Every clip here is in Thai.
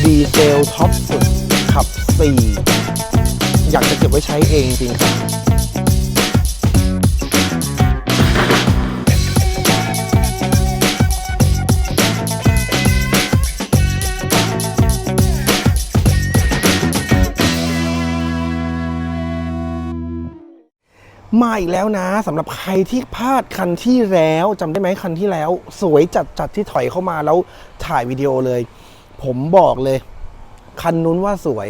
ดีเซลท็อปสุดขับ 4 อยากจะเก็บไว้ใช้เองจริงครับมาอีกแล้วนะสำหรับใครที่พลาดคันที่แล้วจำได้ไหมคันที่แล้ว สวยจัดจัดที่ถอยเข้ามาแล้วถ่ายวิดีโอเลย ผมบอกเลย คันนู้นว่าสวย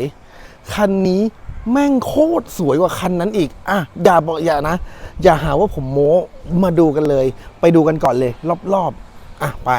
คันนี้แม่งโคตรสวยกว่าคันนั้นอีก อะ อย่าบอกอย่านะ อย่าหาว่าผมโม้ มาดูกันเลย ไปดูกันก่อนเลย รอบๆ อะ ไป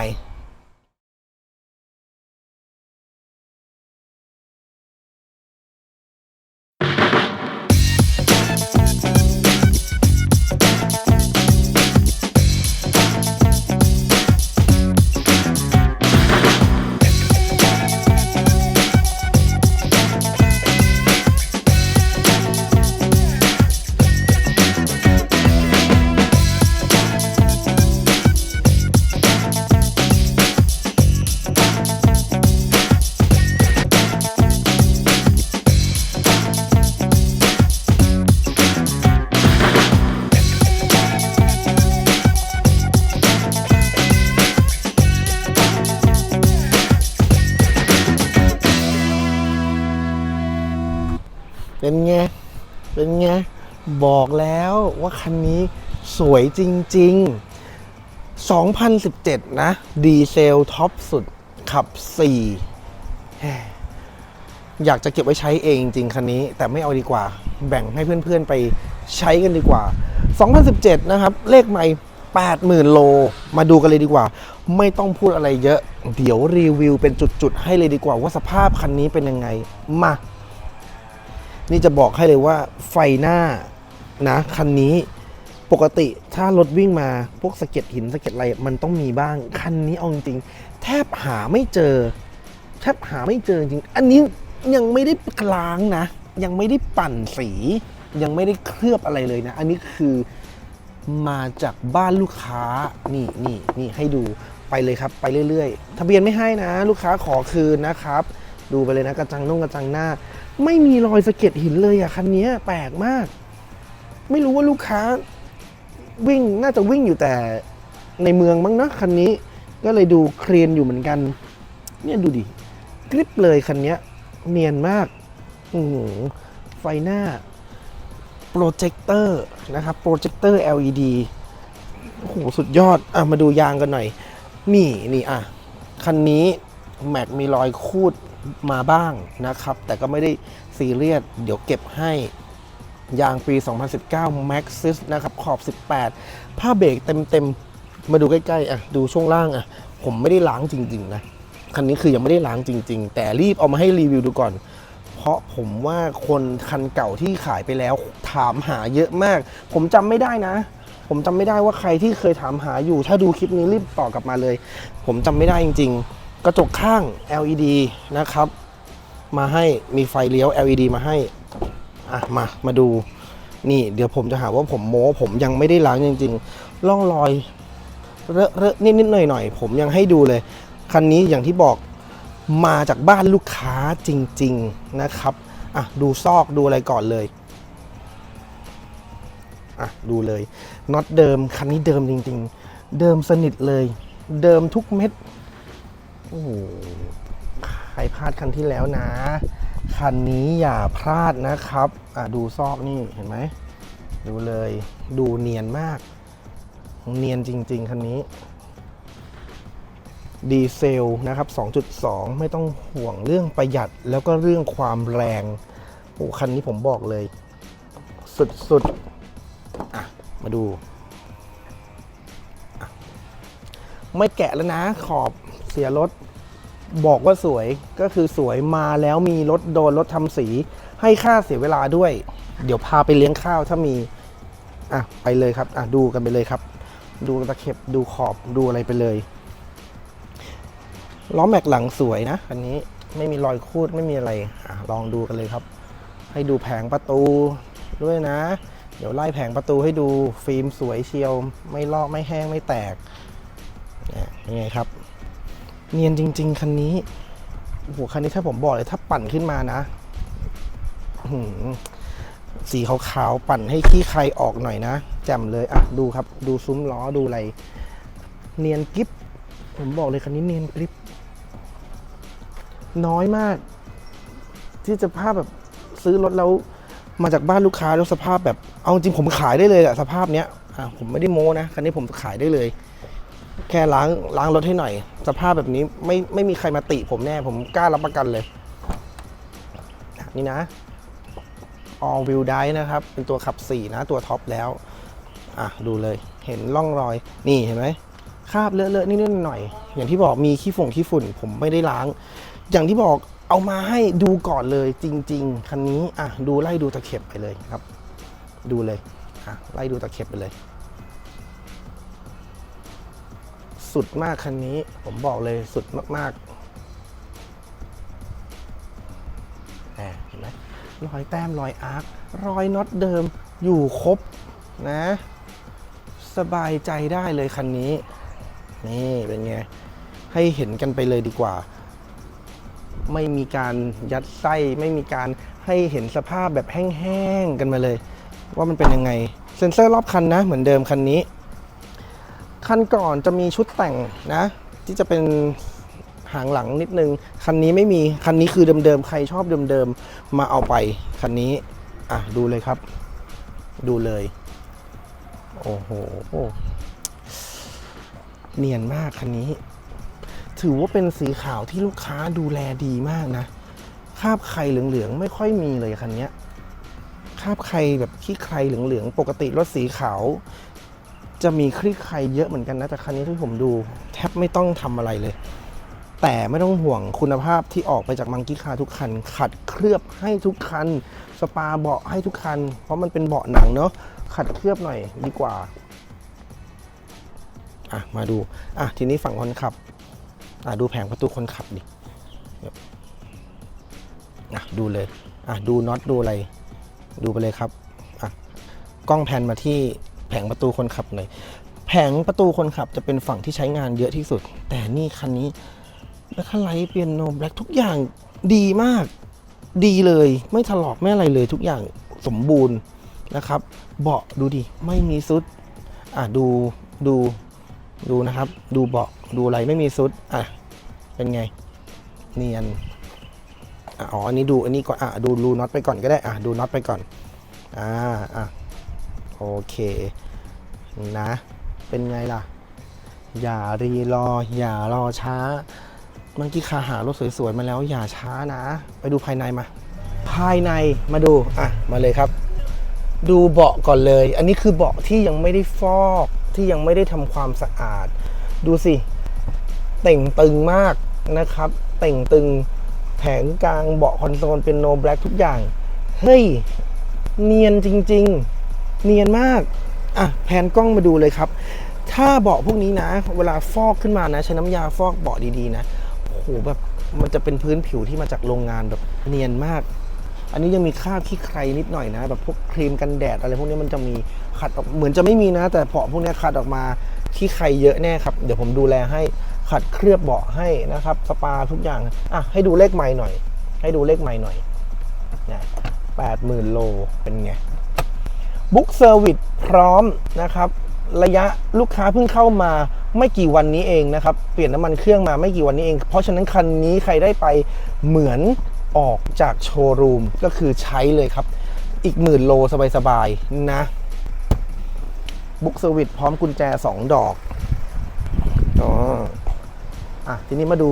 เป็นไง เป็นไง บอกแล้วว่าคันนี้สวยจริง ๆ 2017 นะ ดีเซลท็อปสุด ขับ 4 อยากจะเก็บไว้ใช้เองจริงคันนี้ แต่ไม่เอาดีกว่า แบ่งให้เพื่อน ๆ ไปใช้กันดีกว่า 2017 นะครับ เลขใหม่ 80,000 โล มาดูกันเลยดีกว่า ไม่ต้องพูดอะไรเยอะ เดี๋ยวรีวิวเป็นจุด ๆ ให้เลยดีกว่าว่าสภาพคันนี้เป็นยังไง มา นี่จะบอกให้เลยว่าไฟหน้านะคันนี้ปกติถ้ารถวิ่งมาพวกสะเก็ดหินสะเก็ดอะไรมันต้องมีบ้าง คันนี้เอาจริงๆแทบหาไม่เจอ แทบหาไม่เจอจริง อันนี้ยังไม่ได้ล้างนะ ยังไม่ได้ปั่นสี ยังไม่ได้เคลือบอะไรเลยนะ อันนี้คือมาจากบ้านลูกค้านี่นี่นี่ให้ดูไปเลยครับ ไปเรื่อย ๆ ทะเบียนไม่ให้นะ ลูกค้าขอคืนนะครับ ดูไปเลยนะกระจังนุ่งกระจังหน้า ไม่มีรอยสะเก็ดหินเลยอะคันนี้แปลกมาก ไม่รู้ว่าลูกค้าวิ่งน่าจะวิ่งอยู่แต่ในเมืองมั้งนะคันนี้ก็เลยดูเคลียนอยู่เหมือนกัน เนี่ยดูดิกริบเลยคันนี้เนียนมากอือหือไฟหน้าโปรเจคเตอร์นะครับโปรเจคเตอร์ LED โอ้โหสุดยอด อะ มาดูยางกันหน่อย นี่นี่อะ คันนี้ แม็กมีรอยคูด มาบ้างนะครับ แต่ก็ไม่ได้ซีเรียสเดี๋ยวเก็บให้ยางปี 2019 Maxxis นะครับ ขอบ 18 ผ้าเบรกเต็มๆ มาดูใกล้ๆอะดูช่วงล่างอะ ผมไม่ได้ล้างจริง ๆ นะ คันนี้คือยังไม่ได้ล้างจริง ๆ แต่รีบเอามาให้รีวิวดูก่อน เพราะผมว่าคนคันเก่าที่ขายไปแล้วถามหาเยอะมาก ผมจำไม่ได้นะ ผมจำไม่ได้ว่าใครที่เคยถามหาอยู่ ถ้าดูคลิปนี้รีบต่อกลับมาเลย ผมจำไม่ได้จริง ๆ กระจกข้าง LED นะครับ มาให้มีไฟเลี้ยว LED มาให้อะมามาดูนี่ เดี๋ยวผมจะหาว่าผมโม้ผมยังไม่ได้ล้างจริงๆร่องรอยเลอะเลอะนิดๆหน่อยๆผมยังให้ดูเลย คันนี้อย่างที่บอกมาจากบ้านลูกค้าจริง ๆนะครับอะดูซอกดูอะไรก่อนเลยอะดูเลยน็อตเดิมคันนี้เดิมจริง ๆ เดิมสนิทเลย เดิมทุกเม็ด อ้โหใครพลาดคันที่แล้วนะ คันนี้อย่าพลาดนะครับ อะดูซอกนี่เห็นไหม ดูเลย ดูเนียนมาก เนียนจริง ๆ คันนี้ ดีเซลนะครับ 2.2 ไม่ต้องห่วงเรื่องประหยัดแล้วก็เรื่องความแรง โอ้คันนี้ผมบอกเลย สุดๆ อะ มาดู ไม่แกะแล้วนะขอบ เสียรถบอกว่าสวยก็คือสวยมาแล้วมีรถโดนรถทำสี ให้ค่าเสียเวลาด้วย เดี๋ยวพาไปเลี้ยงข้าวถ้ามีอะไปเลยครับอะดูกันไปเลยครับ ดูตะเข็บดูขอบดูอะไรไปเลยล้อแม็กหลังสวยนะคันนี้ไม่มีรอยคูดไม่มีอะไรอะลองดูกันเลยครับ ให้ดูแผงประตูด้วยนะ เดี๋ยวไล่แผงประตูให้ดูฟิล์มสวยเชียว ไม่ลอกไม่แห้งไม่แตกเนี่ยยังไงครับ เนียนจริง ๆ คันนี้โอ้โหคันนี้ถ้าผมบอกเลยถ้าปั่นขึ้นมานะสีขาวๆปั่นให้ขี้ใครออกหน่อยนะแจ่มเลยอะดูครับ ดูซุ้มล้อดูอะไร เนียนกริบผมบอกเลยคันนี้เนียนกริบน้อยมาก ที่จะภาพแบบซื้อรถแล้วมาจากบ้านลูกค้าแล้วสภาพแบบ เอาจริงผมขายได้เลยอะสภาพเนี้ยอะผมไม่ได้โม้นะคันนี้ผมขายได้เลย แค่ล้างล้างรถให้หน่อย สภาพแบบนี้ไม่ไม่มีใครมาติผมแน่ผมกล้ารับประกันเลย นี่นะ all wheel drive นะครับ เป็นตัวขับ 4 นะ ตัวท็อปแล้ว อะ ดูเลยเห็นร่องรอย นี่เห็นไหมคราบเลอะๆนิดๆหน่อย อย่างที่บอกมีขี้ฝงขี้ฝุ่น ผมไม่ได้ล้าง อย่างที่บอกเอามาให้ดูก่อนเลยจริง ๆ คันนี้อะดูไล่ดูตะเข็บไปเลยครับ ดูเลยอะไล่ดูตะเข็บไปเลย สุดมากคันนี้ ผมบอกเลยสุดมากๆแหมเห็นไหมรอยแต้มรอยอาร์ครอยน็อตเดิมอยู่ครบนะ สบายใจได้เลยคันนี้ นี่เป็นไง ให้เห็นกันไปเลยดีกว่า ไม่มีการยัดไส้ ไม่มีการให้เห็นสภาพแบบแห้งๆกันมาเลย ว่ามันเป็นยังไง เซ็นเซอร์รอบคันนะ เหมือนเดิมคันนี้ คันก่อนจะมีชุดแต่งนะ ที่จะเป็นหางหลังนิดนึง คันนี้ไม่มี คันนี้คือเดิมๆ ใครชอบเดิมๆ มาเอาไป คันนี้ อะ ดูเลยครับ ดูเลย โอ้โห เนียนมากคันนี้ ถือว่าเป็นสีขาวที่ลูกค้าดูแลดีมากนะ คาบไข่เหลืองๆ ไม่ค่อยมีเลยคันนี้คาบไข่แบบขี้ไข่เหลืองๆ ปกติรถสีขาว จะมีคลี่ไข่เยอะเหมือนกันนะ แต่คันนี้ที่ผมดูแทบไม่ต้องทำอะไรเลย แต่ไม่ต้องห่วงคุณภาพที่ออกไปจากมังกี้คาร์ทุกคัน ขัดเคลือบให้ทุกคัน สปาเบาะให้ทุกคัน เพราะมันเป็นเบาะหนังเนาะขัดเคลือบหน่อยดีกว่าอะมาดูอะทีนี้ฝั่งคนขับอะดูแผงประตูคนขับดิอะดูเลยอะดูน็อตดูอะไร ดูไปเลยครับอะกล้องแพนมาที่ ผงประตูคนขับหน่อยแผงประตูคนขับจะเป็นฝั่งที่ใช้งานเยอะที่สุด แต่นี่คันนี้แบคไลท์เปียโนแบล็กทุกอย่างดีมาก ดีเลย ไม่ถลอกไม่อะไรเลยทุกอย่างสมบูรณ์นะครับ เบาะดูดิ ไม่มีซุด อะดูดูดูนะครับ ดูเบาะดูอะไรไม่มีซุด อะ เป็นไง เนียนอ๋ออันนี้ดูอันนี้ก่อนอะดูรูน็อตไปก่อนก็ได้อะดูน็อตไปก่อนอ่าอะ โอเคนะ เป็นไงล่ะ อย่ารีรอ อย่ารอช้า เมื่อกี้คาหารถสวยๆมาแล้วอย่าช้านะ ไปดูภายในมา ภายในมาดู อะ มาเลยครับ ดูเบาะก่อนเลย อันนี้คือเบาะที่ยังไม่ได้ฟอกที่ยังไม่ได้ทำความสะอาด ดูสิ เต่งตึงมากนะครับ เต่งตึงแผงกลางเบาะคอนโซลเป็นโนแบล็กทุกอย่าง เฮ้ย เนียนจริง ๆ เนียนมาก อะแผนกล้องมาดูเลยครับ ถ้าเบาะพวกนี้นะ เวลาฟอกขึ้นมานะใช้น้ำยาฟอกเบาะดีๆนะโอ้โหแบบมันจะเป็นพื้นผิวที่มาจากโรงงานแบบเนียนมาก อันนี้ยังมีคราบขี้ใครนิดหน่อยนะ แบบพวกครีมกันแดดอะไรพวกนี้มันจะมีขัดออกเหมือนจะไม่มีนะ แต่เบาะพวกนี้ขัดออกมาขี้ใครเยอะแน่ครับเดี๋ยวผมดูแลให้ขัดเคลือบเบาะให้นะครับ สปาทุกอย่างอะให้ดูเลขไม้หน่อย ให้ดูเลขไม้หน่อยนะแปดหมื่นโลเป็นไง บุ๊กเซอร์วิสพร้อมนะครับ ระยะลูกค้าเพิ่งเข้ามาไม่กี่วันนี้เองนะครับ เปลี่ยนน้ำมันเครื่องมาไม่กี่วันนี้เอง เพราะฉะนั้นคันนี้ใครได้ไปเหมือนออกจากโชว์รูมก็คือใช้เลยครับ อีกหมื่นโลสบายๆนะ บุ๊กเซอร์วิสพร้อมกุญแจ 2 ดอกอ๋ออะทีนี้มาดู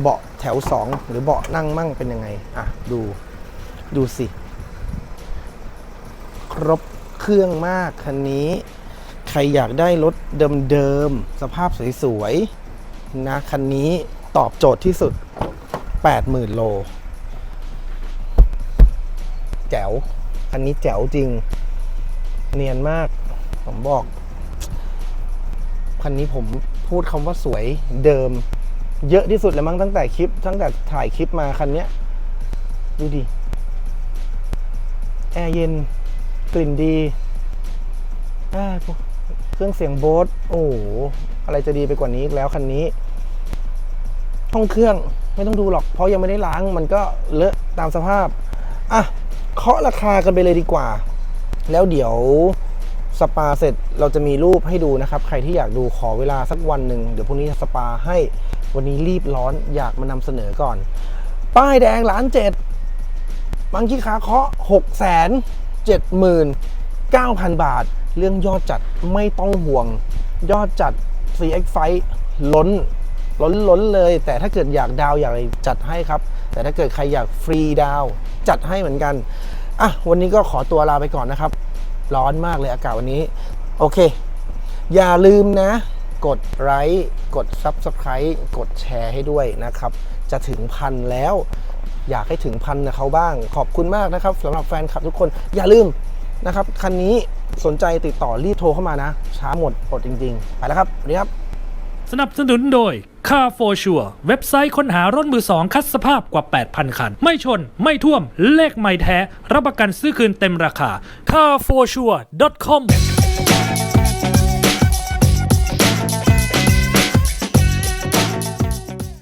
เบาะแถว 2 หรือเบาะนั่งมั่งเป็นยังไง อะ ดู ดูสิ ครบ เครื่องมากคันนี้ ใครอยากได้รถเดิมๆ สภาพสวยๆ นะคันนี้ตอบโจทย์ที่สุด 80,000 โล แจ๋ว คันนี้แจ๋วจริง เนียนมาก ผมบอก คันนี้ผมพูดคำว่าสวยเดิม เยอะที่สุดเลยมั้งตั้งแต่คลิป ตั้งแต่ถ่ายคลิปมาคันเนี้ยดูดิ แอร์เย็น กลิ่นดีเครื่องเสียงโบสโอ้โหอะไรจะดีไปกว่านี้อีกแล้วคันนี้ห้องเครื่องไม่ต้องดูหรอก เพราะยังไม่ได้ล้างมันก็เลอะตามสภาพอะเคาะราคากันไปเลยดีกว่า แล้วเดี๋ยวสปาเสร็จเราจะมีรูปให้ดูนะครับ ใครที่อยากดูขอเวลาสักวันหนึ่งเดี๋ยวพรุ่งนี้สปาให้วันนี้รีบร้อนอยากมานำเสนอก่อน ป้ายแดงล้านเจ็ดบางที่ขาเคาะหกแสน เจ็ดหมื่นเก้าพันบาท เรื่องยอดจัดไม่ต้องห่วง ยอดจัด CX f i ล้น ล้นล้นเลย แต่ถ้าเกิดอยากดาวอยากจัดให้ครับ แต่ถ้าเกิดใครอยากฟรีดาว จัดให้เหมือนกัน อะ วันนี้ก็ขอตัวลาไปก่อนนะครับ ร้อนมากเลยอากาศวันนี้ โอเค อย่าลืมนะ กดไลค์กด Subscribe กดแชร์ให้ด้วยนะครับ จะถึงพันแล้ว อยากให้ถึงพันนะเขาบ้าง ขอบคุณมากนะครับสำหรับแฟนคลับทุกคนอย่าลืมนะครับคันนี้สนใจติดต่อรีบโทรเข้ามานะ ช้าหมดอดจริง ๆ ไปแล้วครับสวัสดีครับ สนับสนุนโดย Car for Sure เว็บไซต์ค้นหารถมือสองคัดสภาพกว่า 8,000 คัน ไม่ชน ไม่ท่วม เลขไม่แท้ รับประกันซื้อคืนเต็มราคา carforsure.com